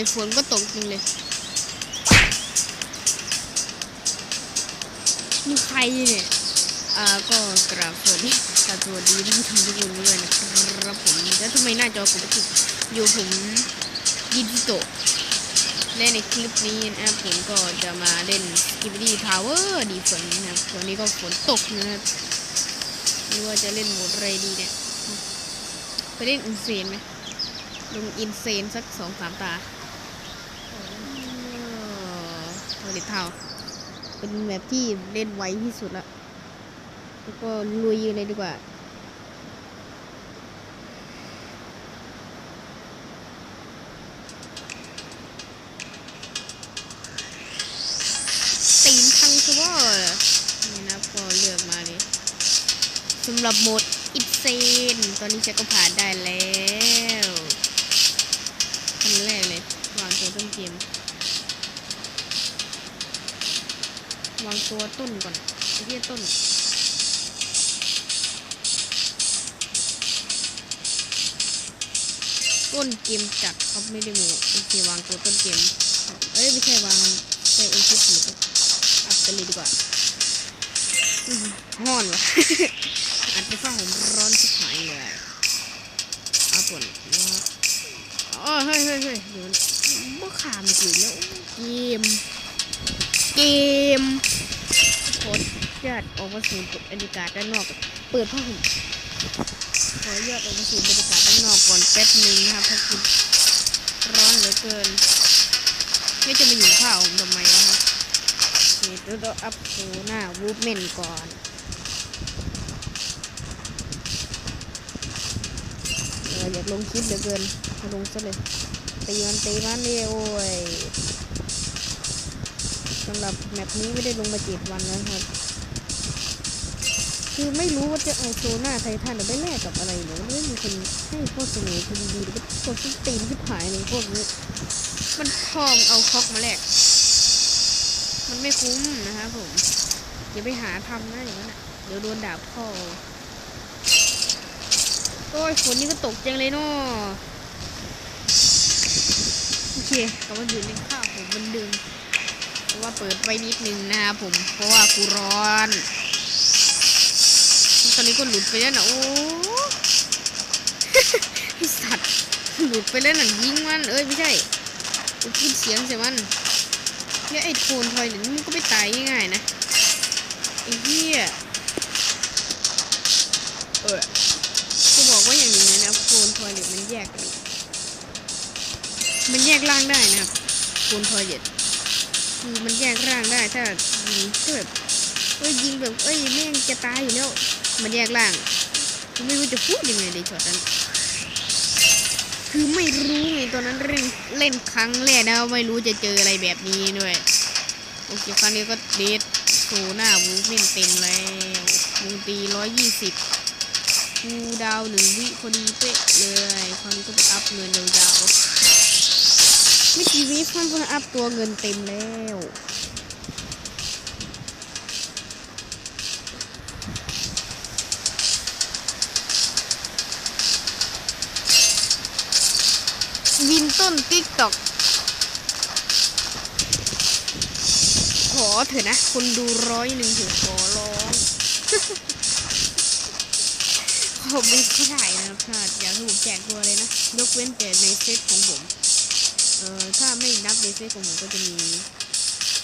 ยฝนก็ตกจริงเลยนี่ใครเนี่ยอ่าก็กราบสวัสดีกราบสวัสดีท่านผู้ชมทุกคนด้วยนะครับผมแล้วทำไมหน้าจอผมถึงอยู่ผมยินดิโตและในคลิปนี้นะครับผมก็จะมาเล่นกิบดี้ทาวเวอร์ดีฝนนะครับตอนนี้ก็ฝนตกนะครับไม่ว่าจะเล่นโหมดอะไรดีเนี่ยไปเล่นอินเซนไหมลงอินเซนสักสองสามตา เออเท่าเป็นแบบที่เล่นไวที่สุดละแล้วก็ลุยเลยดีกว่าตีนพังซะว่านี่นะก็เลือกมาเลยสำหรับโหมดอิเซนตอนนี้ฉันก็ผ่านได้แล้วขั้นแรกเลยวางตัวต้นเกม วางตัวต้นก่อนไอ้เรียต้นต้นเกมจัดครับไม่ได้โมโอเควางตัวต้นเกม เอ้ยไม่ใช่วางใช่อ็นชิปหรืออัพกันเลยดีกว่าร้อหือห้อนวะอัดไปฟ้าผมร้อนชิบหายเลยอาปนว่าอ๋อเฮ้ยเฮ้ยเฮ้ยเดี๋ยวบ่ขามอีกแล้วเกม เกมโคตรยอดออกมาสู่บรรยากาศด้านนอก เปิดผ้าห่มขออยอดออกมาสู่บรรยากาศด้านนอกก่อนแป๊บหนึ่งนะครับเพราะคุณร้อนเหลือเกินไม่จะมาอยู่ข้าวผมทำไมนะครับนี่ตัวต้องอัพโซหน้าวูฟเมนก่อนเอออยากลงคลิปเหลือเกินมาลงซะเลยตีมันตีมันนี่โอ้ย สำหรับแมปนี้ไม่ได้ลงมาเจ็ดวันแล้วครับ คือไม่รู้ว่าจะเอาโซน่าไททันไปแลกกับอะไรเนี่ยไม่มีคนให้ข้อเสนอคุณดีหรือว่าตัวที่ตีนที่ผายเลยพวกนี้ มันทองเอาคอกมาแลก มันไม่คุ้มนะครับผมอย่าไปหาทำนะอย่างนั้นเดี๋ยวโดนด่าพ่อโอ้ยฝนนี่ก็ตกจังเลยเนาะโอเคก็มาอยู่ในข้าวผมมันดึง ว่าเปิดไว้นิดนึงนะครับผม เพราะว่ากูร้อน ตอนนี้ก็หลุดไปแล้วนะโอ้สัตว์หลุดไปแล้วน่ะยิงมัน เอ้ยไม่ใช่กูกินเสียงใส่มันเนี่ยไอ้โทนทอยเนี่ยมันก็ไม่ตายง่ายๆนะไอ้เหี้ยเออจะบอกว่าอย่างนี้นะโคนทอยเลตมันแยก มันแยกร่างได้นะครับโคนทอยเลต คือมันแยกร่างได้ถ้ายิงถ้าแบบเอ้ยยิงแบบเอ้ยแม่งจะตายอยู่แล้วมันแยกร่างกูไม่รู้จะพูดยังไงในช็อตนั้น คือไม่รู้ไงตอนนั้นเล่นเล่นครั้งแรกนะไม่รู้จะเจออะไรแบบนี้ด้วยโอเคครั้งนี้ก็เดทโซหน้าวูฟเมนเต็มแล้ววงตีร้อยยี่สิบคูดาวหนึ่งวิพอดีเป๊ะเลยคราวนี้ก็ไปอัพเงินยาวๆ ไม่กี่วิพันเพื่ออัพตัวเงินเต็มแล้ววินต้นติ๊กตอกขอเถอะนะ คนดูร้อยหนึ่งเถอะขอร้องขอไม่ก็ได้นะครับถ้าอยากให้ผมแจกตัวเลยนะ ยกเว้นแต่ในเซตของผม เอ่อถ้าไม่นับในเซตของผมก็จะมี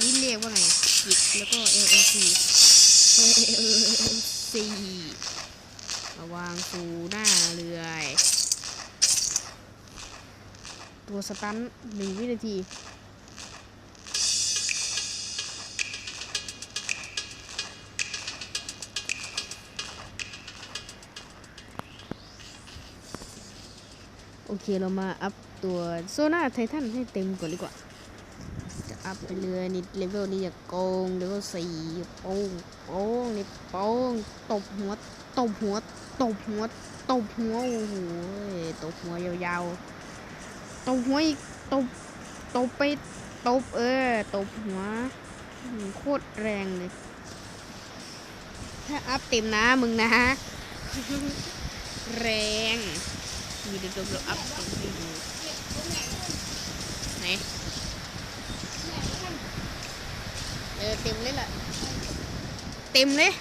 นี่เรียกว่าไงกิจแล้วก็ LLC LLC มาวางสูหน้าเรือตัวสตันหนึ่งวินาทีโอเค เรามาอัพ ตัวโซน่าไททันให้เต็มก่อนดีกว่า จะอัพไปเรื่อยนี่เลเวลนี้อย่าโกงเลเวลสี่โป้งโป้งนี่โป้งตบหัวตบหัวตบหัวตบหัวโอ้โหตบหัวยาวๆตบหัวอีกตบตบไปตบเออตบหัวโคตรแรงเลย ถ้าอัพเต็มนะมึงนะ แรงมีเดี๋ยวเราอัพตรงให้ดูไหน เออเต็มเลยล่ะ เต็มเลย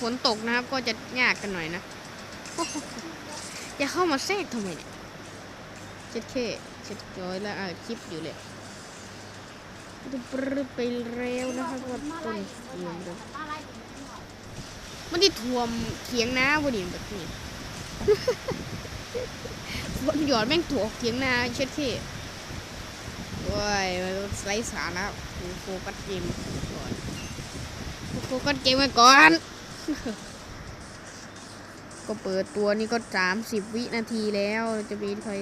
ฝนตกนะครับ ก็จะยากกันหน่อยนะ อย่าเข้ามาแทรกทำไมเนี่ยเช็ดเคเช็ดย้อยแล้วอะคลิปอยู่เลยดูปรึ๊บไปเร็วนะครับว่าต้นเกียงเลยมันที่ท่วมเขียงนาพอดีแบบนี้ฝน หยอดแม่งถั่วเขียงนาเช็ดเคโอ้ยไร้สาระโฟกัสเกมก่อนโฟกัสเกมไว้ก่อน ก็เปิดตัวนี่ก็สามสิบวินาทีแล้วจะมีใคร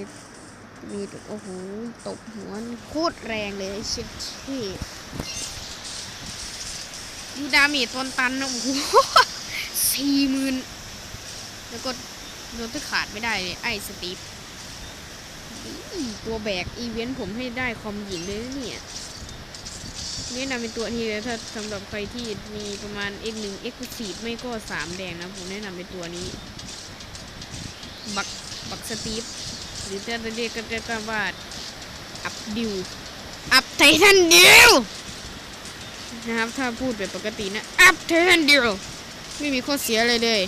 มีโอ้โหตบหัวโคตรแรงเลยเชิดที่ดูดาเมจตอนตันนะโอ้โหสี่หมื่นแล้วก็ โดนที่ขาดไม่ได้เลยไอ้สตีฟตัวแบกอีเวนต์ผมให้ได้คอมหญิงเลยนะเนี่ยแนี่นำเป็นตัวที่ถ้าสำหรับใครที่มีประมาณ X1 X 4ไม่ก็ 3 แดงนะ ผมแนะนำเป็นตัวนี้ บัก บักสตีฟหรือจะเรียกกันเรียกว่าอัพดิว อัพไททันดิวนะครับ ถ้าพูดแบบปกตินะ อัพไททันดิว ไม่มีข้อเสียอะไรเลย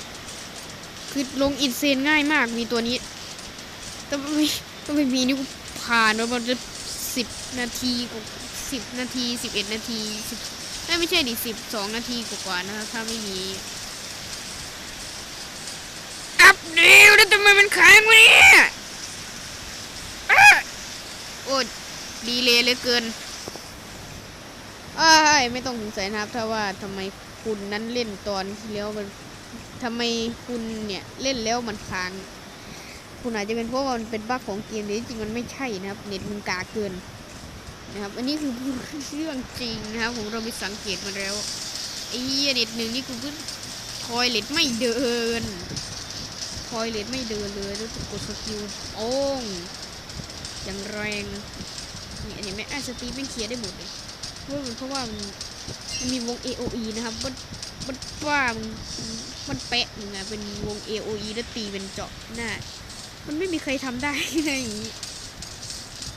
คือลงอินเซนง่ายมากมีตัวนี้ต้องไม่ต้องไม่มีนี่กูผ่านมาประมาณสิบนาทีกว่าสิบนาทีสิบเอ็ดนาทีสิบไม่ไม่ใช่ดิสิบสองนาทีกว่าๆนะครับถ้าไม่มีอัพเดียวแล้วทำไมมันค้างวะเนี่ยอ๊ะโอ้ดีเลยเหลือเกินอ้ไม่ต้องสงสัยนะครับ ถ้าว่าทำไมคุณนั้นเล่นตอนที่แล้วมัน ทำไมคุณเนี่ยเล่นแล้วมันค้าง คุณอาจจะเป็นเพราะว่ามันเป็นบั๊กของเกมหรือจริงๆมันไม่ใช่นะครับ เน็ตมันกาเกินนะครับ อันนี้คือเรื่องจริงนะครับผมเราไปสังเกตมาแล้วไอ้เน็ตหนึ่งนี่กูเพิ่งทอยเล็ตไม่เดินทอยเล็ตไม่เดินเลยแล้วกดสกิลโอ้งอย่างแรงนี่อันนี้แม่ไอ้สตีฟไม่เคลียร์ได้หมดเลยเพราะมันเพราะว่ามันมีวง AOE นะครับมันมันว่ามัน มันแปะมึงอะเป็นวง AOE แล้วตีเป็นเจาะหน้า มันไม่มีใครทำได้นะอย่างนี้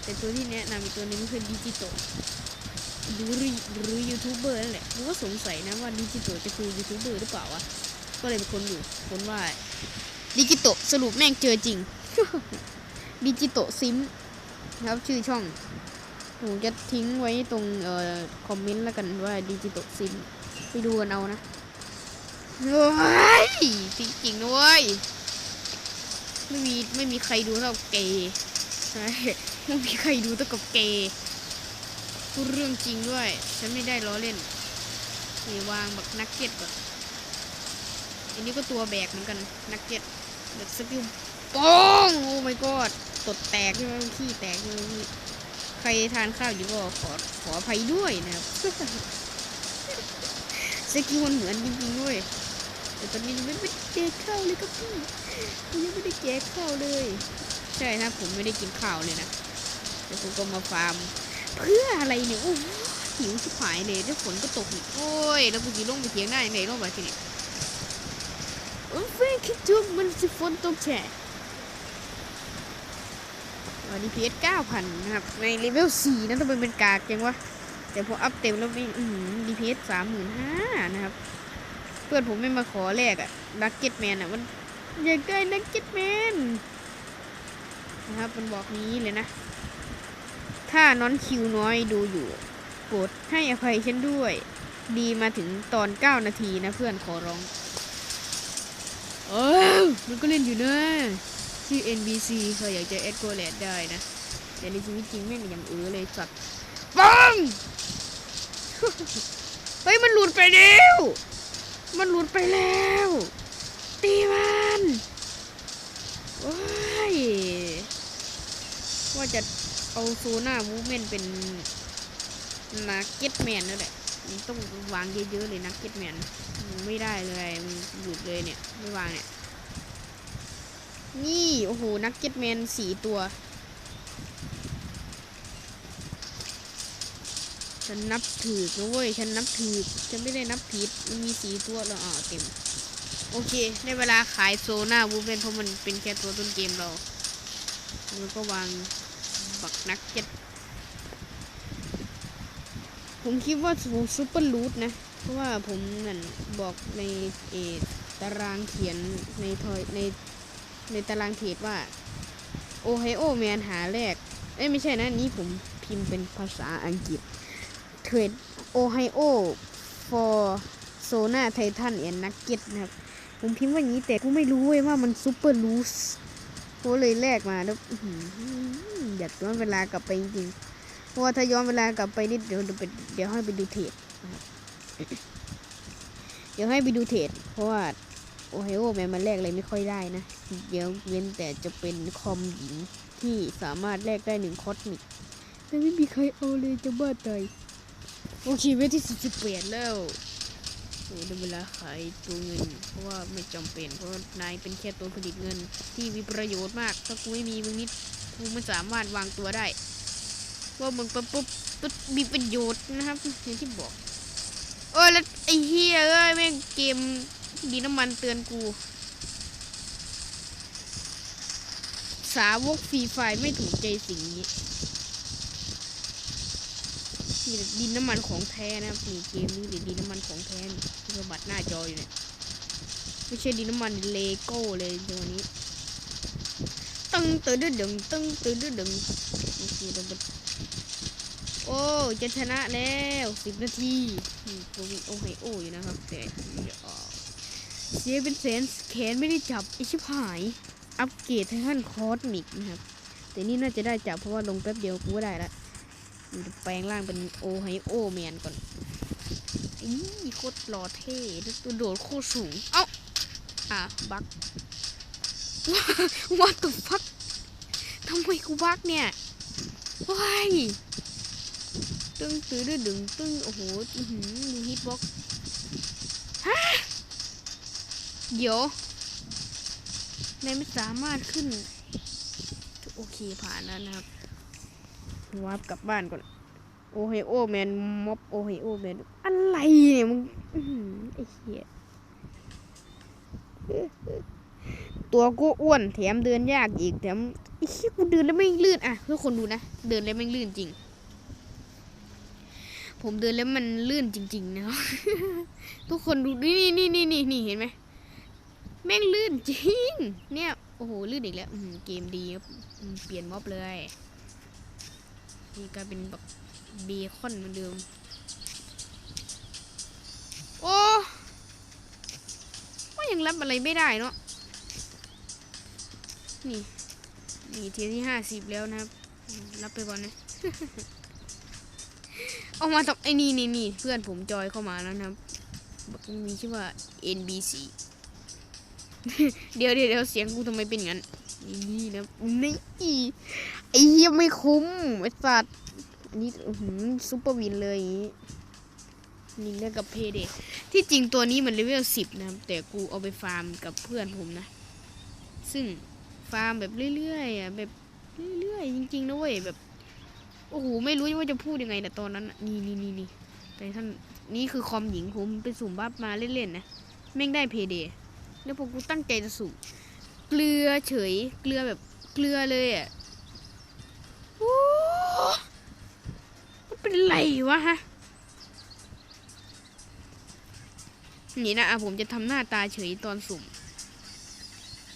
แต่ตัวที่แนะนำอีกตัวนึงคือดิจิตโตหรือหรือยูทูบเบอร์นั่นแหละผมก็สงสัยนะว่าดิจิตโตจะคือยูทูบเบอร์หรือเปล่าวะ ก็เลยเป็นคนอยู่คนว่าดิจิตโตสรุปแม่งเจอจริง ดิจิตโตซิมครับชื่อช่องผมจะทิ้งไว้ตรงเอ่อคอมเมนต์แล้วกันว่าดิจิตโตซิมไปดูกันเอานะ เฮ้ยจริงๆด้วย ไม่มีไม่มีใครดูเท่ากับเกย์ใช่ไม่มีใครดูเท่ากับเกย์พูดเรื่องจริงด้วย ฉันไม่ได้ล้อเล่นนี่วางแบบนักเก็ตก่อนอันนี้ก็ตัวแบกเหมือนกันนักเก็ตแบบสกิลป้งโอ้ my god ตดแตกใช่ไหมขี้แตกใช่ไหมพี่ใครทานข้าวอยู่ก็ขอขออภัยด้วยนะครับสกิลมันเหมือนจริงๆด้วย แต่ตอนนี้ยังไม่ได้แจกข้าวเลยครับพี่ผมยังไม่ได้แจกข้าวเลย ใช่นะผมไม่ได้กินข้าวเลยนะแต่ผมก็มาฟาร์ม เพื่ออะไรเนี่ยโอ้โหหิวชิบหายเลยแล้วฝนก็ตกอีกโอ้ย แล้วกูจะลงไปเถียงได้ยังไงลงไปทีนี้โอ้ยเฟ้คิดจุกมันจะฝนตกแฉะวันนี้พีเอสเก้าพันนะครับ ในเลเวลสี่นะทำไมเป็นกากจังวะ แต่พออัพเต็มแล้วมีดีพีเอสสามหมื่นห้านะครับ เพื่อนผมไม่มาขอแลกอะนักเก็ตแมนอะมันอยากได้นักเก็ตแมนนะครับมันบอกนี้เลยนะ ถ้าน้อนคิวน้อยดูอยู่โปรดให้อภัยฉันด้วย ดีมาถึงตอน 9 นาทีนะเพื่อนขอร้อง เออมันก็เล่นอยู่นะชื่อ NBC เคยอยากจะแอดโกแลดได้นะ แต่ในชีวิตจริงแม่งอย่างเออเลยสัตว์ปังเฮ้ย มันหลุดไปแล้ว มันหลุดไปแล้ว ตีมันโอ้ยว่าจะเอาโซน่ามูเมนเป็นนักเก็ตแมนนั่นแหละมันต้องวางเยอะๆเลยนักเก็ตแมนไม่ได้เลยมันหลุดเลยเนี่ย ไม่วางเนี่ย นี่ โอ้โห นักเก็ตแมนสี่ตัว ฉันนับถือนะเว้ย ฉันนับถือ ฉันไม่ได้นับผิดมันมีสีตัวแล้วอ๋อเต็ม โอเค ได้เวลาขายโซน่าวูเวนเพราะมันเป็นแค่ตัวต้นเกมเรา แล้วก็วางบักนักเก็ตผมคิดว่าผมซูเปอร์รูทนะ เพราะว่าผมนั่นบอกในเออตารางเขียนในทอยในในตารางเทรดว่า โอไฮโอแมนหาแรก เอ้ยไม่ใช่นะ นี่ผมพิมพ์เป็นภาษาอังกฤษ เทรดโอไฮโอ for โซนาไททันแอนนักเก็ตนะครับ ผมพิมพ์ว่าอย่างนี้แต่กูไม่รู้เว้ยว่ามันซูเปอร์ลูสกูเลยแลกมาแล้วอยากย้อนเวลากลับไปจริงๆเพราะว่าถ้าย้อนเวลากลับไปนิดเดี๋ยวเดี๋ยวให้ไปดูเทรดเดี๋ยวให้ไปดูเทรดเพราะว่าโอไฮโอแมนมันแลกอะไรไม่ค่อยได้นะ เดี๋ยวเว้นแต่จะเป็นคอมหญิงที่สามารถแลกได้หนึ่งคอสมิกแต่ไม่มีใครเอาเลยจะบ้าตาย โอเคเวทที่สิบแปดแล้วโอ้ด้เวลาขายตัวเงิน เพราะว่าไม่จำเป็นเพราะนายเป็นแค่ตัวผลิตเงิน ที่มีประโยชน์มาก ถ้ากูไม่มีมึงนิดกูไม่สามารถวางตัวได้ ว่ามึงปุ๊บปุ๊บปุ๊บมีประโยชน์นะครับอย่างที่บอกเออแล้วไอ้เฮียเอ้ยแม่งเกมดีน้ำมันเตือนกู สาวกฟรีไฟไม่ถูกใจสิ่งนี้ ดินน้ำมันของแท้นะครับนี่เกมนี้หรือดินน้ำมันของแท้นี่ที่สะบัดหน้าจออยู่เนี่ยไม่ใช่ดินน้ำมันเลโก้เลยตัวนี้ตึงตื่นดึดึงตึงตื่นดึดึงโอเคเดี๋ยวมันโอ้จะชนะแล้วสิบนาทีนี่ตัวมีโอไฮโออยู่นะครับแต่เดี๋ยเสียเป็นแสนแขนไม่ได้จับไอชิบหาย อัปเกรดไททันคอสมิกนะครับแต่นี่น่าจะได้จับเพราะว่าลงแป๊บเดียวกูก็ได้ละเดี๋ยว แปลงร่างเป็นโอไฮโอแมนก่อนอีโคตรหล่อเท่ตัวโดดโคตรสูง เอ้า อะ บักว่าตัวฟักทำไมกูบักเนี่ยว้ายตึงตื้อดึงดึงตึงโอ้โหอือหือดูฮิตบ็อกฮะเดี๋ยวนายไม่สามารถขึ้น โอเคผ่านแล้วนะครับ วาร์ปกลับบ้านก่อน โอไฮโอแมนม็อบโอไฮโอแมนอะไรเนี่ยมึงไอ้เหี้ยตัวกูอ้วนแถมเดินยากอีกแถมไอ้เหี้ยกูเดินแล้วไม่ลื่นอะเพื่อคนดูนะ เดินแล้วไม่ลื่นจริง ผมเดินแล้วมันลื่นจริง ๆ นะครับทุกคนดูนี่นี่นี่นี่นี่เห็นไหมแม่งลื่นจริง เนี่ย โอ้โห ลื่นอีกแล้วเกมดีครับ เปลี่ยนม็อบเลย นี่กลายเป็นแบบเบคอนเหมือนเดิม โอ้ว่ายังรับอะไรไม่ได้เนาะ นี่ นี่เทียที่ห้าสิบแล้วนะครับ รับไปก่อนนะ เอามาทำไอ้นี่นี่นี่เพื่อนผมจอยเข้ามาแล้วนะครับมีชื่อว่า NBC เดี๋ยวเดี๋ยวเดียวเสียงกูทำไมเป็นงั้น นี่นะนี่ อ้เหี้ยไม่คุ้มไอ้สัตว์อันนี้อื้อหือซุปเปอร์วินเลยอย่างงี้ยิงได้กับเพเดที่จริงตัวนี้มันเลเวลสิบนะครับ แต่กูเอาไปฟาร์มกับเพื่อนผมนะ ซึ่งฟาร์มแบบเรื่อยๆอะแบบเรื่อยๆจริงๆนะเว้ยแบบโอ้โหไม่รู้ว่าจะพูดยังไงแต่ตอนนั้นนี่นี่นี่นี่แต่ท่านนี่คือคอมหญิงผมไปสุ่มบัฟมาเล่นๆนะแม่งได้เพเดแล้วพอกูตั้งใจจะสูบเกลือเฉยเกลือแบบเกลือเลยอะโอ้ มันเป็นไรวะฮะ นี่นะผมจะทำหน้าตาเฉยตอนสุ่ม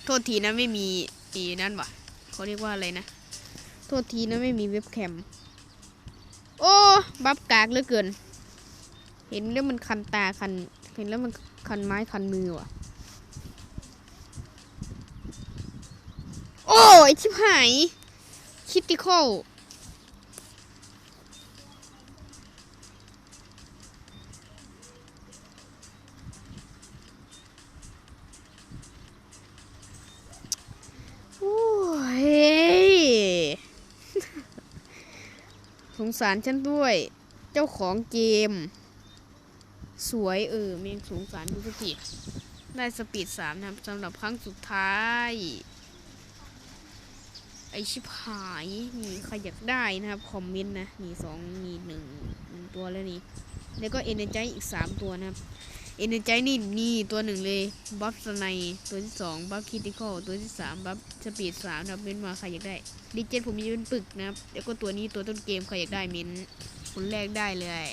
โทษทีนะไม่มีอีนั่นวะเขาเรียกว่าอะไรนะ โทษทีนะไม่มีเว็บแคม โอ้ บัฟกากเหลือเกิน เห็นแล้วมันคันตาคัน เห็นแล้วมันคันไม้คันมือว่ะ โอ้ยชิบหายคิติคอล งสารฉันด้วย เจ้าของเกม สวยเออเมงสงสารดูสกทีได้สปีดสามนะครับสำหรับครั้งสุดท้าย ไอชิบหายนี่ใครอยากได้นะครับ คอมเมนต์นะ มีสองมีหนึ่งหนึ่งตัวแล้วนี่ แล้วก็เอเนจอีกสามตัวนะครับ เอเนจนี่นี่ตัวหนึ่งเลยบัฟสไนตัวที่สองบัฟคิติคอลตัวที่สามบัฟสปีดสามนะครับเม้นมาใครอยากได้ดิเจนผมมีเป็นปึกนะครับแล้วก็ตัวนี้ตัวต้นเกมใครอยากได้เม้นคนแรกได้เลย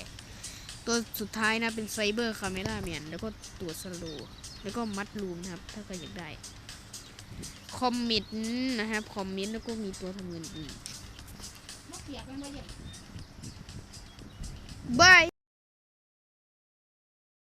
ตัวสุดท้ายนะเป็นไซเบอร์คาเมราแมนแล้วก็ตัวสโลว์แล้วก็มัดรูมนะครับ ถ้าใครอยากได้คอมมิตนะครับคอมเมนต์แล้วก็มีตัวทำเงินอีกมะเปียกมันมาอย่างบาย